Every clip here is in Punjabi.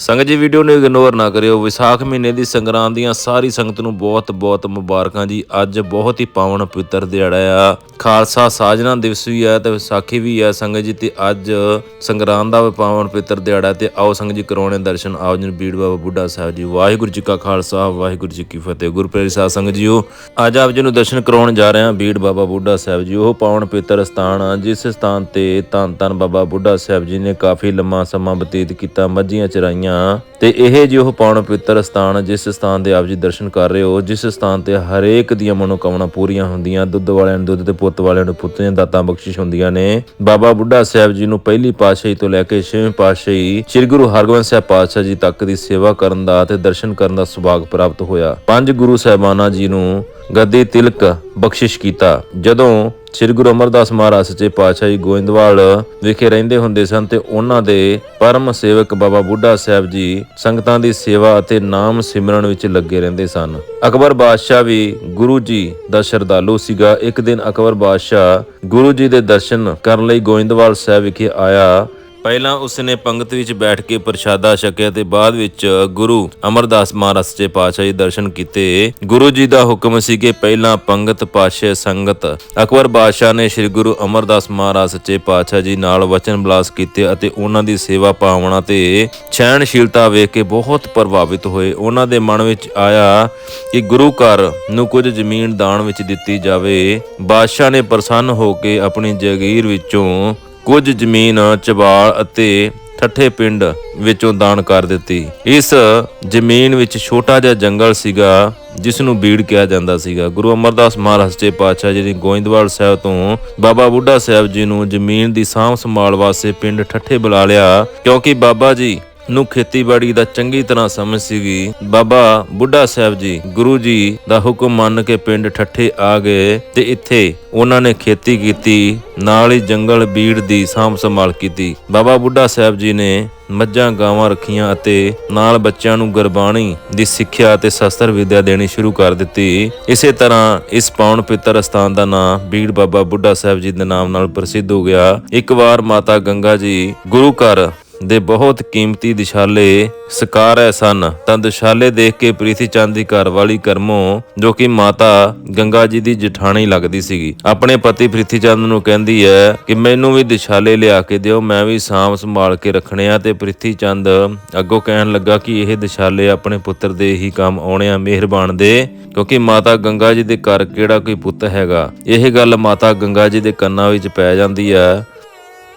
ਸੰਗਤ ਜੀ ਵੀਡੀਓ ਨੂੰ ਇਗਨੋਰ ਨਾ ਕਰਿਓ। ਵਿਸਾਖ ਮਹੀਨੇ ਦੀ ਸੰਗਰਾਂਦ ਦੀਆਂ ਸਾਰੀ ਸੰਗਤ ਨੂੰ ਬਹੁਤ ਬਹੁਤ ਮੁਬਾਰਕਾਂ ਜੀ। ਅੱਜ ਬਹੁਤ ਹੀ ਪਾਵਨ ਪਵਿੱਤਰ ਦਿਹਾੜਾ ਆ। ਖਾਲਸਾ ਸਾਜਨਾ ਦਿਵਸ ਵੀ ਆ ਤੇ ਵਿਸਾਖੀ ਵੀ ਆ ਸੰਗਤ ਜੀ ਤੇ ਅੱਜ ਸੰਗਰਾਂਦ ਦਾ ਵੀ ਪਾਵਨ ਪਵਿੱਤਰ ਦਿਹਾੜਾ ਤੇ ਆਓ ਸੰਗਤ ਜੀ ਕਰਾਉਣੇ ਦਰਸ਼ਨ। ਆਓ ਜੀ ਬੀੜ ਬਾਬਾ ਬੁੱਢਾ ਸਾਹਿਬ ਜੀ। ਵਾਹਿਗੁਰੂ ਜੀ ਕਾ ਖਾਲਸਾ, ਵਾਹਿਗੁਰੂ ਜੀ ਕੀ ਫਤਿਹ। ਗੁਰਪ੍ਰੀਤ ਸਾਹਿਬ ਸੰਗਤ ਜੀਓ, ਅੱਜ ਆਪ ਜੀ ਨੂੰ ਦਰਸ਼ਨ ਕਰਾਉਣ ਜਾ ਰਹੇ ਹਾਂ ਬੀੜ ਬਾਬਾ ਬੁੱਢਾ ਸਾਹਿਬ ਜੀ। ਉਹ ਪਾਵਨ ਪਵਿੱਤਰ ਸਥਾਨ ਆ, ਜਿਸ ਸਥਾਨ ਤੇ ਧੰਨ ਧੰਨ ਬਾਬਾ ਬੁੱਢਾ ਸਾਹਿਬ ਜੀ ਨੇ ਕਾਫੀ ਲੰਮਾ ਸਮਾਂ ਬਤੀਤ ਕੀਤਾ, ਮੱਝੀਆਂ ਚਰਾਈਆਂ ਤੇ ਇਹ ਜੀ ਉਹ ਪਾਵਨ ਪਵਿੱਤਰ ਸਥਾਨ ਜਿਸ ਸਥਾਨ ਦੇ ਆਪ ਜੀ ਦਰਸ਼ਨ ਕਰ ਰਹੇ ਹੋ, ਜਿਸ ਸਥਾਨ ਤੇ ਹਰੇਕ ਦੀਆਂ ਮਨੋਕਾਮਨਾ ਪੂਰੀਆਂ ਹੁੰਦੀਆਂ, ਦੁੱਧ ਵਾਲਿਆਂ ਨੂੰ ਦੁੱਧ ਤੇ ਪੁੱਤ ਵਾਲਿਆਂ ਨੂੰ ਪੁੱਤ ਦੀਆਂ ਦਾਤਾਂ ਬਖਸ਼ਿਸ਼ ਹੁੰਦੀਆਂ ਨੇ। ਬਾਬਾ ਬੁੱਢਾ ਸਾਹਿਬ ਜੀ ਨੂੰ ਪਹਿਲੀ ਪਾਤਸ਼ਾਹੀ ਤੋਂ ਲੈ ਕੇ ਛੇਵੇਂ ਪਾਤਸ਼ਾਹੀ ਸ੍ਰੀ ਗੁਰੂ ਹਰਗੋਬਿੰਦ ਸਾਹਿਬ ਪਾਤਸ਼ਾਹ ਜੀ ਤੱਕ ਦੀ ਸੇਵਾ ਕਰਨ ਦਾ ਤੇ ਦਰਸ਼ਨ ਕਰਨ ਦਾ ਸੁਭਾਗ ਪ੍ਰਾਪਤ ਹੋਇਆ। ਪੰਜ ਗੁਰੂ ਸਾਹਿਬਾਨਾਂ ਜੀ ਨੂੰ ਗੱਦੀ ਤਿਲਕ ਬਖਸ਼ਿਸ਼ ਕੀਤਾ। ਜਦੋਂ ਸ੍ਰੀ ਗੁਰੂ ਅਮਰਦਾਸ ਮਹਾਰਾਜ ਸੱਚੇ ਪਾਤਸ਼ਾਹ ਜੀ ਗੋਇੰਦਵਾਲ ਵਿਖੇ ਰਹਿੰਦੇ ਹੁੰਦੇ ਸਨ ਤੇ ਉਹਨਾਂ ਦੇ ਪਰਮ ਸੇਵਕ ਬਾਬਾ ਬੁੱਢਾ ਸਾਹਿਬ ਜੀ ਸੰਗਤਾਂ ਦੀ ਸੇਵਾ ਅਤੇ ਨਾਮ ਸਿਮਰਨ ਵਿੱਚ ਲੱਗੇ ਰਹਿੰਦੇ ਸਨ। ਅਕਬਰ ਬਾਦਸ਼ਾਹ ਵੀ ਗੁਰੂ ਜੀ ਦਾ ਸ਼ਰਧਾਲੂ ਸੀਗਾ। ਇੱਕ ਦਿਨ ਅਕਬਰ ਬਾਦਸ਼ਾਹ ਗੁਰੂ ਜੀ ਦੇ ਦਰਸ਼ਨ ਕਰਨ ਲਈ ਗੋਇੰਦਵਾਲ ਸਾਹਿਬ ਵਿਖੇ ਆਇਆ ਪਹਿਲਾਂ ਉਸਨੇ ਪੰਗਤ ਵਿੱਚ ਬੈਠ ਕੇ ਪ੍ਰਸ਼ਾਦਾ ਛਕਿਆ ਤੇ ਬਾਅਦ ਵਿੱਚ ਗੁਰੂ ਅਮਰਦਾਸ ਮਹਾਰਾਜ ਸੱਚੇ ਪਾਤਸ਼ਾਹ ਜੀ ਦਰਸ਼ਨ ਕੀਤੇ। ਗੁਰੂ ਜੀ ਦਾ ਹੁਕਮ ਸੀ ਕਿ ਪਹਿਲਾਂ ਪੰਗਤ ਪਾਸ਼ੇ ਸੰਗਤ, ਅਕਬਰ ਬਾਦਸ਼ਾਹ ਨੇ ਸ੍ਰੀ ਗੁਰੂ ਅਮਰਦਾਸ ਮਹਾਰਾਜ ਸੱਚੇ ਪਾਤਸ਼ਾਹ ਜੀ ਨਾਲ ਵਚਨ ਬਲਾਸ ਕੀਤੇ ਅਤੇ ਉਹਨਾਂ ਦੀ ਸੇਵਾ ਭਾਵਨਾ ਤੇ ਸਹਿਣਸ਼ੀਲਤਾ ਵੇਖ ਕੇ ਬਹੁਤ ਪ੍ਰਭਾਵਿਤ ਹੋਏ। ਉਹਨਾਂ ਦੇ ਮਨ ਵਿੱਚ ਆਇਆ ਕਿ ਗੁਰੂ ਘਰ ਨੂੰ ਕੁਝ ਜ਼ਮੀਨ ਦਾਨ ਵਿੱਚ ਦਿੱਤੀ ਜਾਵੇ। ਬਾਦਸ਼ਾਹ ਨੇ ਪ੍ਰਸੰਨ ਹੋ ਕੇ ਆਪਣੀ ਜਗੀਰ ਵਿੱਚੋਂ ਕੁਝ ਜ਼ਮੀਨ ਚਬਾਲ ਅਤੇ ਠੱਠੇ ਪਿੰਡ ਵਿੱਚੋਂ ਦਾਨ ਕਰ ਦਿੱਤੀ। ਇਸ ਜ਼ਮੀਨ ਵਿੱਚ ਛੋਟਾ ਜਿਹਾ ਜੰਗਲ ਸੀਗਾ ਜਿਸ ਨੂੰ ਬੀੜ ਕਿਹਾ ਜਾਂਦਾ ਸੀਗਾ। ਗੁਰੂ ਅਮਰਦਾਸ ਮਹਾਰਾਜ ਸੱਚੇ ਪਾਤਸ਼ਾਹ ਜੀ ਨੇ ਗੋਇੰਦਵਾਲ ਸਾਹਿਬ ਤੋਂ ਬਾਬਾ ਬੁੱਢਾ ਸਾਹਿਬ ਜੀ ਨੂੰ ਜ਼ਮੀਨ ਦੀ ਸਾਂਭ ਸੰਭਾਲ ਵਾਸਤੇ ਪਿੰਡ ਠੱਠੇ ਬੁਲਾ ਲਿਆ, ਕਿਉਂਕਿ ਬਾਬਾ ਜੀ ਨੂੰ ਖੇਤੀਬਾੜੀ ਦਾ ਚੰਗੀ ਤਰ੍ਹਾਂ ਸਮਝ ਸੀਗੀ। ਬਾਬਾ ਬੁੱਢਾ ਸਾਹਿਬ ਜੀ, ਗੁਰੂ ਜੀ ਦਾ ਹੁਕਮ ਮੰਨ ਕੇ ਪਿੰਡ ਠੱਠੇ ਆ ਗਏ ਤੇ ਇੱਥੇ ਉਹਨਾਂ ਨੇ ਖੇਤੀ ਕੀਤੀ, ਨਾਲ ਹੀ ਜੰਗਲ ਬੀੜ ਦੀ ਸਾਂਭ ਸੰਭਾਲ ਕੀਤੀ। ਬਾਬਾ ਬੁੱਢਾ ਸਾਹਿਬ ਜੀ ਨੇ ਮੱਝਾਂ, ਗਾਵਾਂ ਰੱਖੀਆਂ ਅਤੇ ਨਾਲ ਬੱਚਿਆਂ ਨੂੰ ਗੁਰਬਾਣੀ ਦੀ ਸਿੱਖਿਆ ਅਤੇ ਸ਼ਸਤਰ ਵਿਦਿਆ ਦੇਣੀ ਸ਼ੁਰੂ ਕਰ ਦਿੱਤੀ। ਇਸੇ ਤਰ੍ਹਾਂ ਇਸ ਪਾਉਣ ਪਿੱਤਰ ਸਥਾਨ ਦਾ ਨਾਮ ਬੀੜ ਬਾਬਾ ਬੁੱਢਾ ਸਾਹਿਬ ਜੀ ਦੇ ਨਾਮ ਨਾਲ ਪ੍ਰਸਿੱਧ ਹੋ ਗਿਆ। ਇੱਕ ਵਾਰ ਮਾਤਾ ਗੰਗਾ ਜੀ ਗੁਰੂ ਘਰ ਦੇ ਬਹੁਤ ਕੀਮਤੀ ਦਿਸ਼ਾਲੇ ਸਕਾਰ ਸਨ। ਤਾਂ ਦਿਸ਼ਾਲੇ ਦੇਖ ਕੇ ਪ੍ਰੀਤੀ ਚੰਦ ਦੀ ਘਰ ਵਾਲੀ ਕਰਮੋ, ਜੋ ਕਿ ਮਾਤਾ ਗੰਗਾ ਜੀ ਦੀ ਜਠਾਣੀ ਲੱਗਦੀ ਸੀਗੀ। ਆਪਣੇ ਪਤੀ ਪ੍ਰੀਤੀ ਚੰਦ ਨੂੰ ਕਹਿੰਦੀ ਹੈ ਕਿ ਮੈਨੂੰ ਵੀ ਦਿਸ਼ਾਲੇ ਲਿਆ ਕੇ ਦਿਓ, ਮੈਂ ਵੀ ਸਾਂਭ ਸੰਭਾਲ ਕੇ ਰੱਖਣੇ ਆ। ਤੇ ਪ੍ਰੀਤੀ ਚੰਦ ਅੱਗੋਂ ਕਹਿਣ ਲੱਗਾ ਕਿ ਇਹ ਦਿਸ਼ਾਲੇ ਆਪਣੇ ਪੁੱਤਰ ਦੇ ਹੀ ਕੰਮ ਆਉਣੇ ਆ ਮਿਹਰਬਾਨ ਦੇ, ਕਿਉਂਕਿ ਮਾਤਾ ਗੰਗਾ ਜੀ ਦੇ ਘਰ ਕਿਹੜਾ ਕੋਈ ਪੁੱਤ ਹੈਗਾ। ਇਹ ਗੱਲ ਮਾਤਾ ਗੰਗਾ ਜੀ ਦੇ ਕੰਨਾਂ ਵਿੱਚ ਪੈ ਜਾਂਦੀ ਹੈ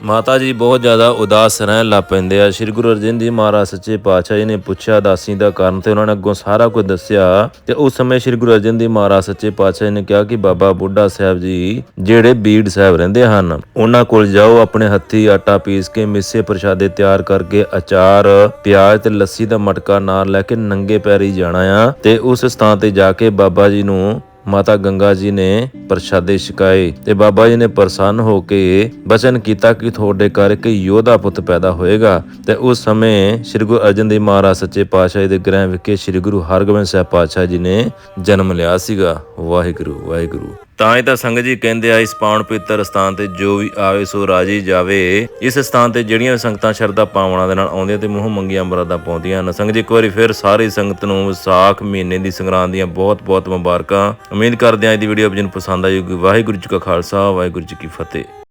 ਮਾਤਾ ਜੀ ਬਹੁਤ ਜ਼ਿਆਦਾ ਉਦਾਸ ਰਹਿਣ ਲੱਗ ਪੈਂਦੇ ਆ। ਸ੍ਰੀ ਗੁਰੂ ਅਰਜਨ ਦੇਵ ਮਹਾਰਾਜ ਸੱਚੇ ਪਾਤਸ਼ਾਹ ਜੀ ਨੇ ਪੁੱਛਿਆ ਦਾਸੀ ਦਾ ਕਾਰਨ ਤੇ ਉਹਨਾਂ ਨੇ ਅੱਗੋਂ ਸਾਰਾ ਕੁਝ ਦੱਸਿਆ ਤੇ ਉਸ ਸਮੇਂ ਸ੍ਰੀ ਗੁਰੂ ਅਰਜਨ ਦੇਵ ਮਹਾਰਾਜ ਸੱਚੇ ਪਾਤਸ਼ਾਹ ਜੀ ਨੇ ਕਿਹਾ ਕਿ ਬਾਬਾ ਬੁੱਢਾ ਸਾਹਿਬ ਜੀ ਜਿਹੜੇ ਬੀੜ ਸਾਹਿਬ ਰਹਿੰਦੇ ਹਨ, ਉਹਨਾਂ ਕੋਲ ਜਾਓ, ਆਪਣੇ ਹੱਥੀ ਆਟਾ ਪੀਸ ਕੇ ਮਿੱਸੇ ਪ੍ਰਸ਼ਾਦੇ ਤਿਆਰ ਕਰਕੇ ਅਚਾਰ, ਪਿਆਜ਼ ਤੇ ਲੱਸੀ ਦਾ ਮਟਕਾ ਨਾਲ ਲੈ ਕੇ ਨੰਗੇ ਪੈਰੀ ਜਾਣਾ ਆ ਤੇ ਉਸ ਸਥਾਨ ਤੇ ਜਾ ਕੇ ਬਾਬਾ ਜੀ ਨੂੰ ਮਾਤਾ ਗੰਗਾ ਜੀ ਨੇ ਪ੍ਰਸ਼ਾਦੇ ਛਕਾਏ ਤੇ ਬਾਬਾ ਜੀ ਨੇ ਪ੍ਰਸੰਨ ਹੋ ਕੇ ਬਚਨ ਕੀਤਾ ਕਿ ਤੁਹਾਡੇ ਘਰ ਇੱਕ ਯੋਧਾ ਪੁੱਤ ਪੈਦਾ ਹੋਏਗਾ ਤੇ ਉਸ ਸਮੇਂ ਸ੍ਰੀ ਗੁਰੂ ਅਰਜਨ ਦੇਵ ਮਹਾਰਾਜ ਸੱਚੇ ਪਾਤਸ਼ਾਹ ਜੀ ਦੇ ਗ੍ਰਹਿ ਵਿਖੇ ਸ੍ਰੀ ਗੁਰੂ ਹਰਗੋਬਿੰਦ ਸਾਹਿਬ ਪਾਤਸ਼ਾਹ ਜੀ ਨੇ ਜਨਮ ਲਿਆ ਸੀਗਾ। ਵਾਹਿਗੁਰੂ ਵਾਹਿਗੁਰੂ। ਤਾਂ ਹੀ ਤਾਂ ਸੰਗਤ ਜੀ ਕਹਿੰਦੇ ਆ, ਇਸ ਪਾਵਨ ਪਵਿੱਤਰ ਸਥਾਨ ਤੇ ਜੋ ਵੀ ਆਵੇ ਸੋ ਰਾਜੀ ਜਾਵੇ। ਇਸ ਸਥਾਨ ਤੇ ਜਿਹੜੀਆਂ ਸੰਗਤਾਂ ਸ਼ਰਧਾ ਭਾਵਨਾ ਦੇ ਨਾਲ ਆਉਂਦੀਆਂ ਤੇ ਮੂੰਹ ਮੰਗੀਆਂ ਮਰਾਦਾ ਪਾਉਂਦੀਆਂ ਹਨ। ਸੰਗਤ ਜੀ, ਇੱਕ ਵਾਰੀ ਫਿਰ ਸਾਰੀ ਸੰਗਤ ਨੂੰ ਵਿਸਾਖ ਮਹੀਨੇ ਦੀ ਸੰਗਰਾਂਦ ਦੀਆਂ ਬਹੁਤ ਬਹੁਤ ਮੁਬਾਰਕਾਂ। ਉਮੀਦ ਕਰਦੇ ਹਾਂ ਅੱਜ ਦੀ ਵੀਡੀਓ ਆਪ ਜੀ ਨੂੰ ਪਸੰਦ ਆਈ ਹੋਵੇਗੀ ਵਾਹਿਗੁਰੂ ਜੀ ਕਾ ਖਾਲਸਾ, ਵਾਹਿਗੁਰੂ ਜੀ ਕੀ ਫਤਿਹ।